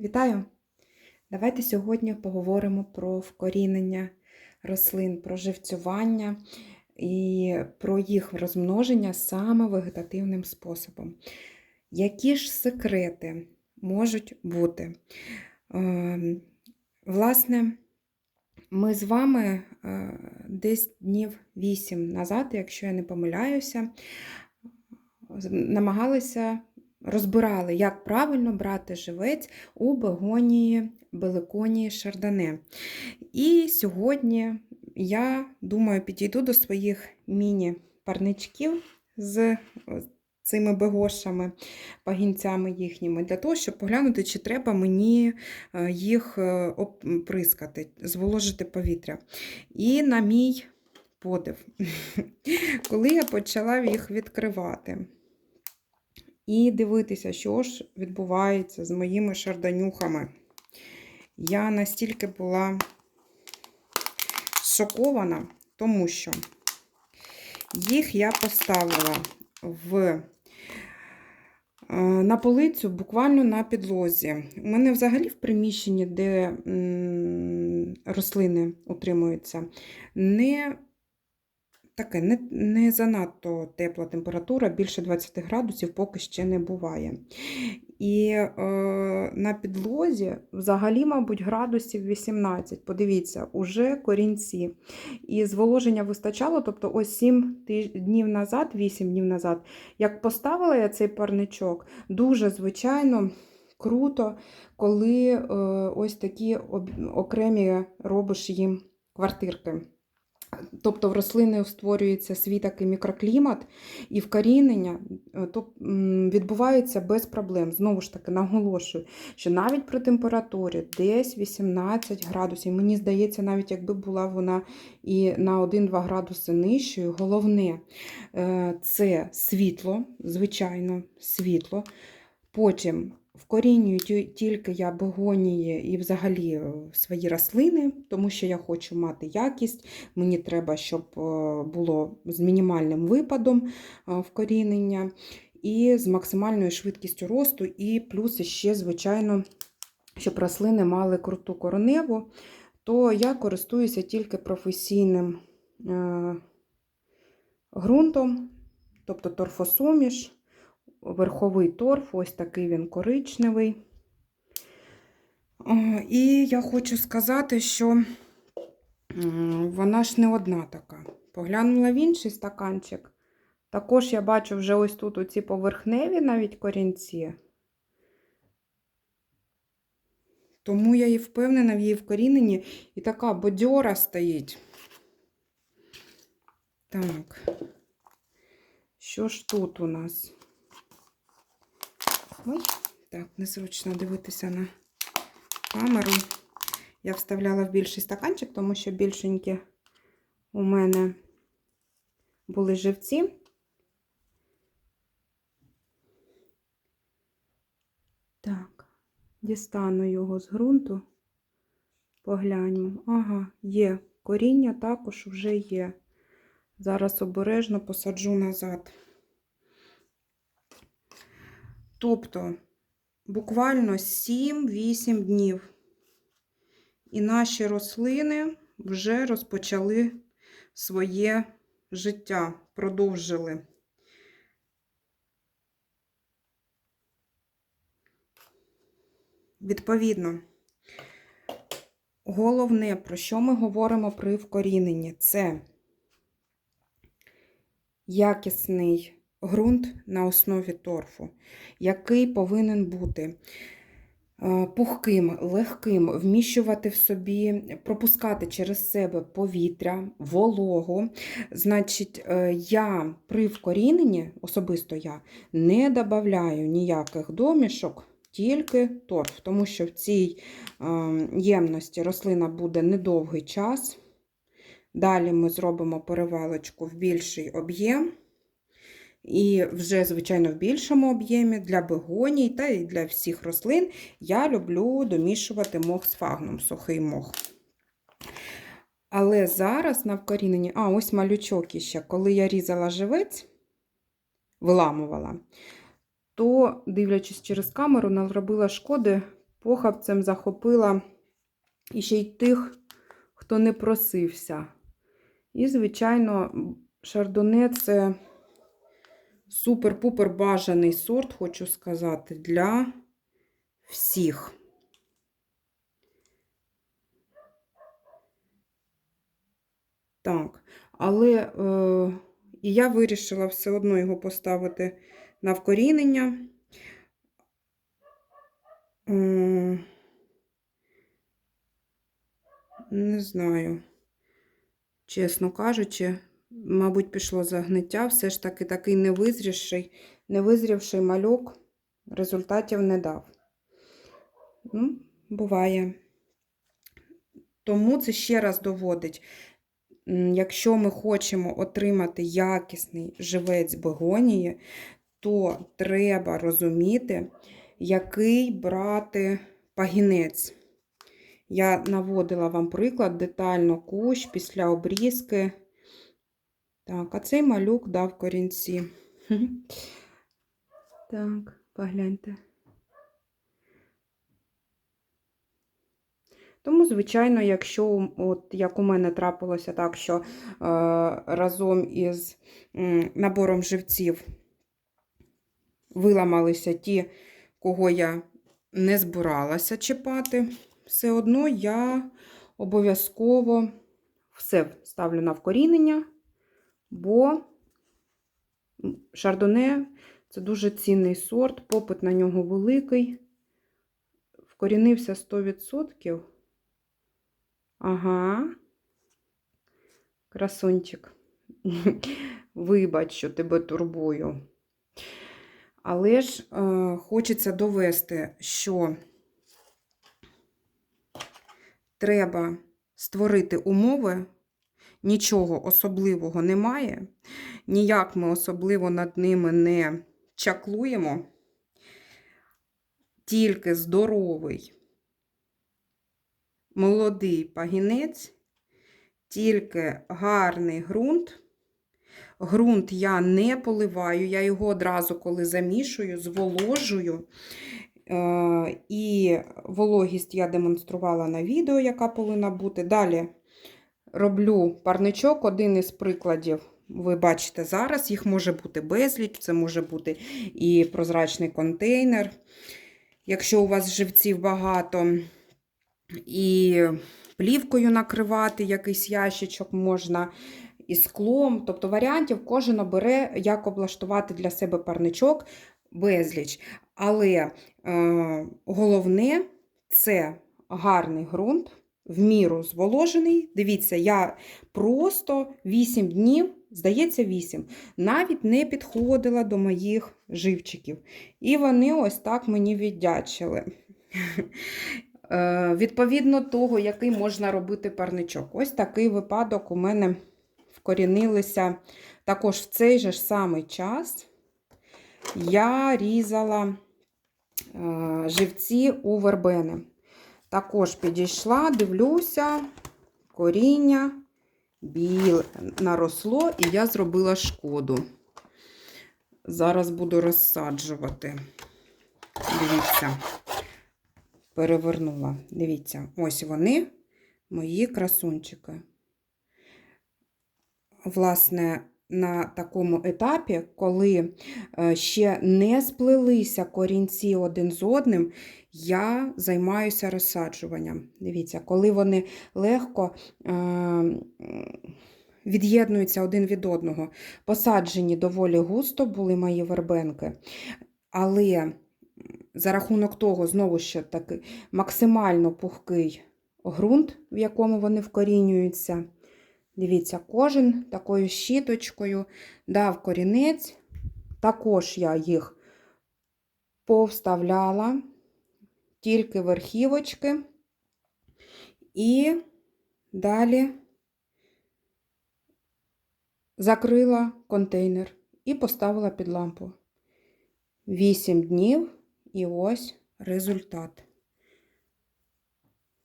Вітаю! Давайте сьогодні поговоримо про вкорінення рослин, про живцювання і про їх розмноження саме вегетативним способом. Які ж секрети можуть бути? Ем, Власне, ми з вами е, десь днів 8 назад, якщо я не помиляюся, намагалися розбирали, як правильно брати живець у бегонії Беликонії Шардане. І сьогодні я думаю, підійду до своїх міні-парничків з е, цими бегошами, пагінцями їхніми, для того, щоб поглянути, чи треба мені е, їх е, оприскати, зволожити повітря. І на мій подив, коли я почала їх відкривати, і дивитися, що ж відбувається з моїми шарданюхами. Я настільки була шокована, тому що їх я поставила в, е, на полицю буквально на підлозі. У мене взагалі в приміщенні, де рослини утримуються, не Таке не, не занадто тепла температура, більше 20 градусів поки ще не буває. І е, на підлозі взагалі, мабуть, градусів 18. Подивіться, уже корінці. І зволоження вистачало, тобто ось 7 тиж- днів назад, 8 днів назад, як поставила я цей парничок, дуже звичайно. Круто, коли е, ось такі окремі робиш їм квартирки. Тобто в рослини створюється свій такий мікроклімат, і вкорінення е, відбувається без проблем. Знову ж таки, наголошую, що навіть при температурі десь 18 градусів, мені здається, навіть якби була вона і на 1-2 градуси нижчою, головне е, це світло, звичайно, світло. Потім Вкорінюю ті- тільки я бегонії і взагалі е, свої рослини, тому що я хочу мати якість. Мені треба, щоб е, було з мінімальним випадом е, вкорінення і з максимальною швидкістю росту, і плюс ще, звичайно, щоб рослини мали круту короневу, то я користуюся тільки професійним ґрунтом, тобто торфосуміш верховий торф, ось такий він коричневий. І я хочу сказати, що вона ж не одна така. Поглянула в інший стаканчик. Також я бачу вже ось тут оці поверхневі навіть корінці. Тому я і впевнена в її вкоріненні і така бодьора стоїть. Так, що ж тут у нас? Ой, так, незручно дивитися на камеру. Я вставляла в більший стаканчик, тому що більшенькі у мене були живці. Так, дістану його з ґрунту. Погляньмо. Ага, є. Коріння також вже є. Зараз обережно посаджу назад. Тобто буквально 7-8 днів. І наші рослини вже розпочали своє життя, продовжили. Відповідно, головне, про що ми говоримо при вкоріненні, це якісний ґрунт на основі торфу, який повинен бути е, пухким, легким, вміщувати в собі, пропускати через себе повітря, вологу. Значить, е, я при вкоріненні, особисто я, не додаю ніяких домішок. Тільки торф, тому що в цій е, ємності рослина буде недовгий час. Далі ми зробимо перевалочку в більший об'єм. І вже, звичайно, в більшому об'ємі для бегоній та і для всіх рослин я люблю домішувати мох з фагном, сухий мох. Але зараз на вкоріненні, а ось малючок іще, коли я різала живець, виламувала, то, дивлячись через камеру, наробила шкоди похабцем захопила і ще й тих, хто не просився. І, звичайно, шардоне це супер-пупер бажаний сорт, хочу сказати, для всіх. Так, але е, і я вирішила все одно його поставити на вкорінення. М, Не знаю, чесно кажучи, мабуть, пішло загниття. Все ж таки такий невизрівший, невизрівший мальок результатів не дав. Ну, буває. Тому це ще раз доводить, якщо ми хочемо отримати якісний живець бегонії, то треба розуміти, який брати пагінець. Я наводила вам приклад детально кущ після обрізки. Так, а цей малюк дав корінці. Так, погляньте. Тому, звичайно, якщо, от як у мене трапилося так, що е, разом із м, набором живців виламалися ті, кого я не збиралася чіпати, все одно я обов'язково все ставлю на вкорінення, бо шардоне це дуже цінний сорт, попит на нього великий. Вкорінився 100%. Ага. Красунчик. Вибач, що тебе турбую. Але ж е, хочеться довести, що треба створити умови, нічого особливого немає, ніяк ми особливо над ними не чаклуємо, тільки здоровий, молодий пагінець, тільки гарний ґрунт. Грунт я не поливаю, я його одразу, коли замішую, зволожую. Е, І вологість я демонструвала на відео, яка повинна бути. Далі роблю парничок, один із прикладів. Ви бачите зараз, їх може бути безліч, це може бути і прозрачний контейнер. Якщо у вас живців багато, і плівкою накривати якийсь ящичок можна і склом. Тобто варіантів кожен обере, як облаштувати для себе парничок безліч. Але е, головне це гарний ґрунт, в міру зволожений. Дивіться, я просто 8 днів, здається, 8, навіть не підходила до моїх живчиків. І вони ось так мені віддячили. Е, Відповідно того, який можна робити парничок. Ось такий випадок у мене вкорінилися також в цей же ж самий час. Я різала е, живці у вербени. Також підійшла, дивлюся, коріння біле наросло, і я зробила шкоду. Зараз буду розсаджувати. Дивіться, перевернула. Дивіться, ось вони, мої красунчики. Власне, на такому етапі, коли е, ще не сплелися корінці один з одним, я займаюся розсаджуванням. Дивіться, коли вони легко е, від'єднуються один від одного. Посаджені доволі густо були мої вербенки, але за рахунок того, знову ж таки, максимально пухкий ґрунт, в якому вони вкорінюються. Дивіться, кожен такою щіточкою дав корінець. Також я їх повставляла, тільки верхівочки. І далі закрила контейнер і поставила під лампу. 8 днів і ось результат.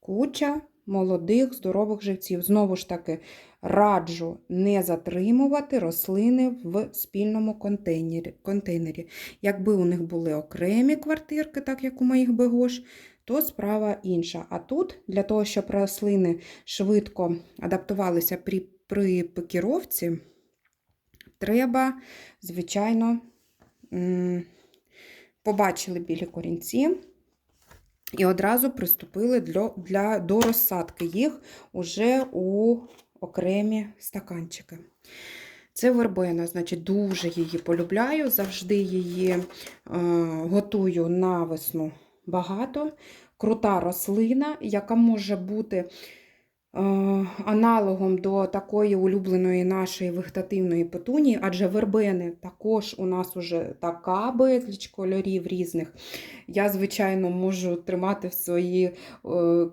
Куча молодих, здорових живців. Знову ж таки, раджу не затримувати рослини в спільному контейнері. контейнері. Якби у них були окремі квартирки, так як у моїх бегош, то справа інша. А тут, для того, щоб рослини швидко адаптувалися при, при пикіровці, треба, звичайно, побачили білі корінці і одразу приступили для, для, до розсадки їх уже у окремі стаканчики. Це вербена, значить, дуже її полюбляю, завжди її е, готую на весну багато. Крута рослина, яка може бути аналогом до такої улюбленої нашої вегетативної петунії, адже вербени також у нас уже така безліч кольорів різних. Я, звичайно, можу тримати в своїй е,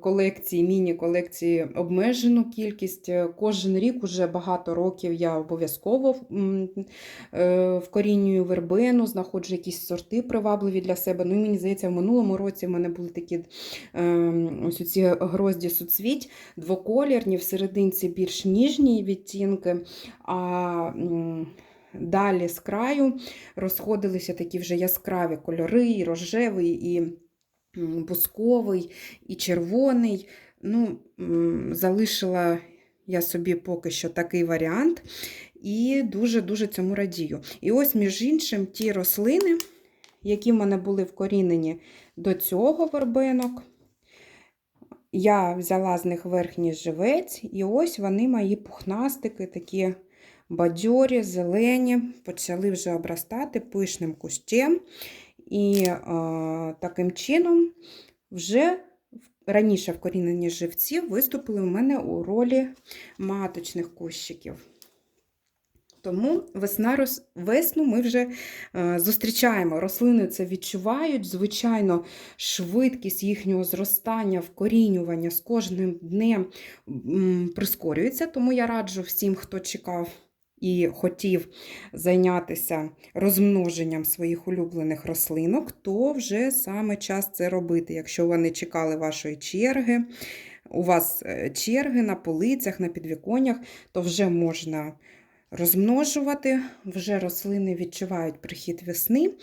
колекції, міні-колекції обмежену кількість. Е, Кожен рік, уже багато років, я обов'язково е, вкорінюю вербену, знаходжу якісь сорти привабливі для себе. Ну і мені здається, в минулому році в мене були такі е, ось ці грозді суцвіть, двоколірні, в серединці більш ніжні відтінки. а Далі з краю розходилися такі вже яскраві кольори, і рожевий, і бусковий, і червоний. Ну, Залишила я собі поки що такий варіант, і дуже-дуже цьому радію. І ось, між іншим, ті рослини, які в мене були вкорінені до цього вербинок, я взяла з них верхній живець, і ось вони мої пухнастики, такі бадьорі, зелені, почали вже обростати пишним кущем. І е, таким чином вже раніше вкорінені живці виступили у мене у ролі маточних кущиків. Тому весна, весну ми вже е, зустрічаємо. Рослини це відчувають. Звичайно, швидкість їхнього зростання, вкорінювання з кожним днем прискорюється. Тому я раджу всім, хто чекав і хотів зайнятися розмноженням своїх улюблених рослинок, то вже саме час це робити. Якщо вони чекали вашої черги, у вас е, черги на полицях, на підвіконнях, то вже можна розмножувати, вже рослини відчувають прихід весни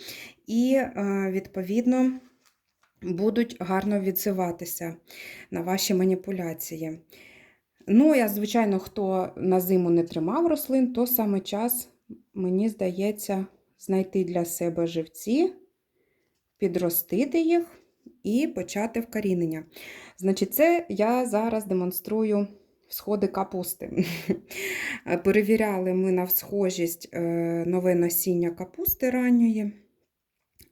і, е, відповідно, будуть гарно відзиватися на ваші маніпуляції. Ну, я, звичайно, хто на зиму не тримав рослин, то саме час, мені здається, знайти для себе живці, підростити їх і почати вкорінення. Значить, це я зараз демонструю сходи капусти. Перевіряли ми на схожість е, нове насіння капусти ранньої.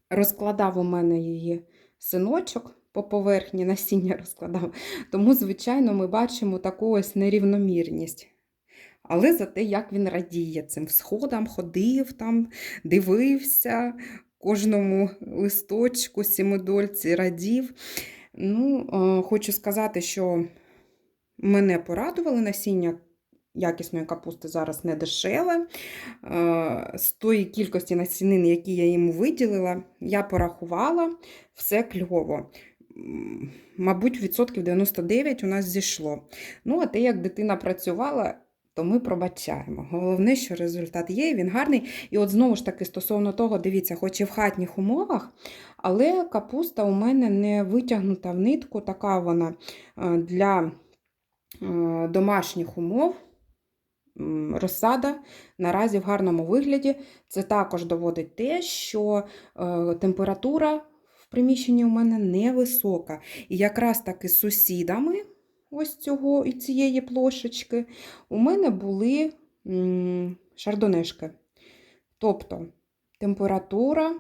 Розкладав у мене її синочок по поверхні насіння розкладав. Тому, звичайно, ми бачимо таку ось нерівномірність. Але за те, як він радіє цим всходам, ходив там, дивився, кожному листочку, сімидольці радів. Ну, е, хочу сказати, що мене порадували насіння якісної капусти зараз не дешеве. Е, З тої кількості насінин, які я йому виділила, я порахувала все кльово. Мабуть, відсотків 99 у нас зійшло. Ну, а те, як дитина працювала, то ми пробачаємо. Головне, що результат є, він гарний. І от знову ж таки, стосовно того, дивіться, хоч і в хатніх умовах, але капуста у мене не витягнута в нитку, така вона е, для домашніх умов. Розсада наразі в гарному вигляді. Це також доводить те, що е, температура в приміщенні у мене невисока. І якраз таки з сусідами ось цього і цієї плошечки у мене були шардонешки. Тобто температура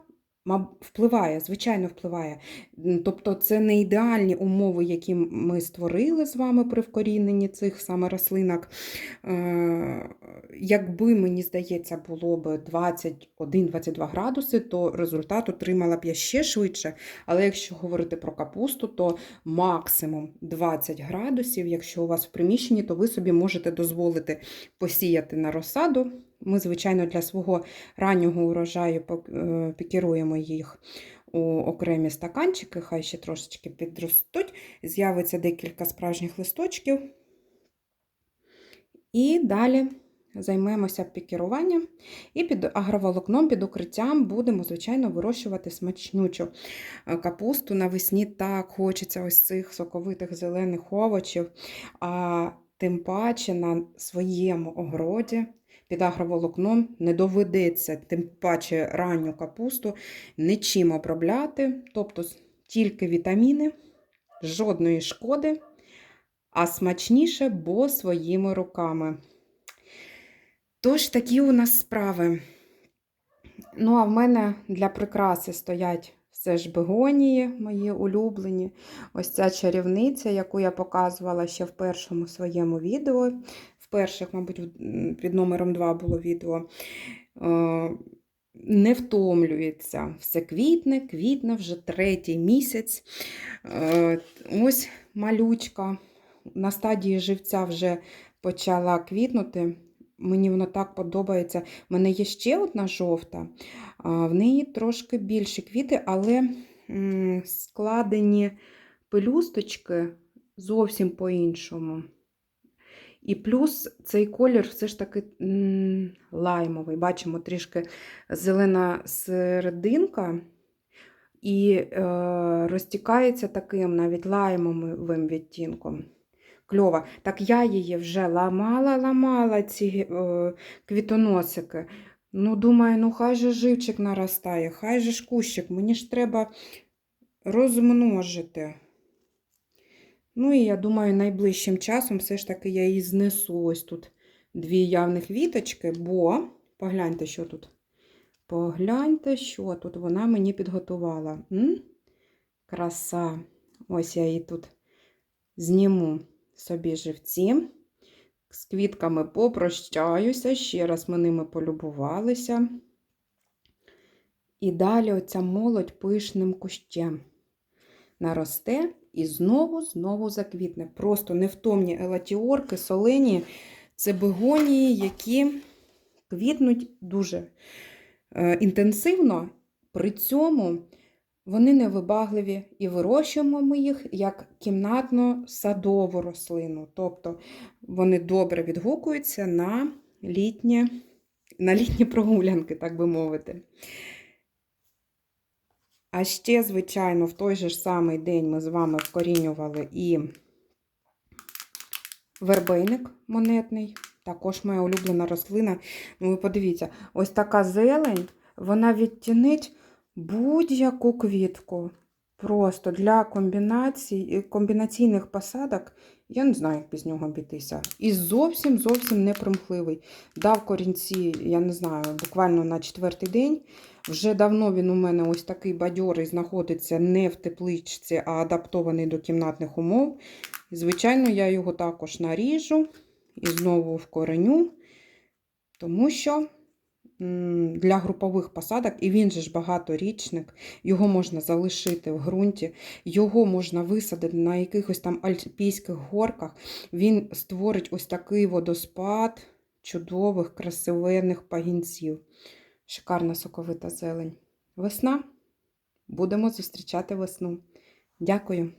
впливає, звичайно, впливає. Тобто це не ідеальні умови, які ми створили з вами при вкоріненні цих саме рослинок. Е, Якби, мені здається, було б 21-22 градуси, то результат отримала б я ще швидше. Але якщо говорити про капусту, то максимум 20 градусів. Якщо у вас в приміщенні, то ви собі можете дозволити посіяти на розсаду. Ми, звичайно, для свого раннього урожаю е, пікіруємо їх у окремі стаканчики, хай ще трошечки підростуть. З'явиться декілька справжніх листочків. І далі займемося пікіруванням і під агроволокном, під укриттям будемо, звичайно, вирощувати смачнючу е, капусту. Навесні так хочеться ось цих соковитих зелених овочів. А тим паче на своєму огороді під агроволокном не доведеться, тим паче ранню капусту, нічим обробляти, тобто тільки вітаміни, жодної шкоди, а смачніше, бо своїми руками. Тож такі у нас справи. Ну, а в мене для прикраси стоять все ж бегонії, мої улюблені. Ось ця чарівниця, яку я показувала ще в першому своєму відео. Перших, мабуть, під номером 2 було відео. Е, Не втомлюється. Все квітне, квітне вже третій місяць. Е, Ось малючка на стадії живця вже почала квітнути. Мені вона так подобається. У мене є ще одна жовта, в неї трошки більші квіти, але складені пелюсточки зовсім по-іншому. І плюс цей колір все ж таки лаймовий. Бачимо трішки зелена серединка і е, розтікається таким навіть лаймовим відтінком. Кльова. Так я її вже ламала, ламала ці е, квітоносики. Ну, думаю, ну хай же живчик наростає, хай же ж кущик, мені ж треба розмножити. Ну, і я думаю, найближчим часом все ж таки я її знесу. Ось тут дві явних віточки, бо погляньте, що тут. Погляньте, що тут вона мені підготувала. М? Краса. Ось я її тут зніму собі живці. З квітками попрощаюся, ще раз ми ними полюбувалися. І далі оця молодь пишним кущем наросте і знову, знову заквітне. Просто невтомні елатіорки, солені це бегонії, які квітнуть дуже е, інтенсивно. При цьому вони невибагливі і вирощуємо ми їх як кімнатно-садову рослину. Тобто вони добре відгукуються на літнє, на літні прогулянки, так би мовити. А ще, звичайно, в той же ж самий день ми з вами вкорінювали і вербейник монетний. Також моя улюблена рослина. Ну, ви подивіться, ось така зелень, вона відтінить будь-яку квітку. Просто для комбінацій, комбінаційних посадок, я не знаю, як без нього обійтися. І зовсім зовсім не примхливий. Дав корінці, я не знаю, буквально на четвертий день. Вже давно він у мене ось такий бадьорий, знаходиться не в тепличці, а адаптований до кімнатних умов. Звичайно, я його також наріжу і знову вкореню, тому що для групових посадок, і він же ж багаторічник, його можна залишити в ґрунті, його можна висадити на якихось там альпійських горках. Він створить ось такий водоспад чудових, красивенних пагінців. Шикарна соковита зелень. Весна. Будемо зустрічати весну. Дякую.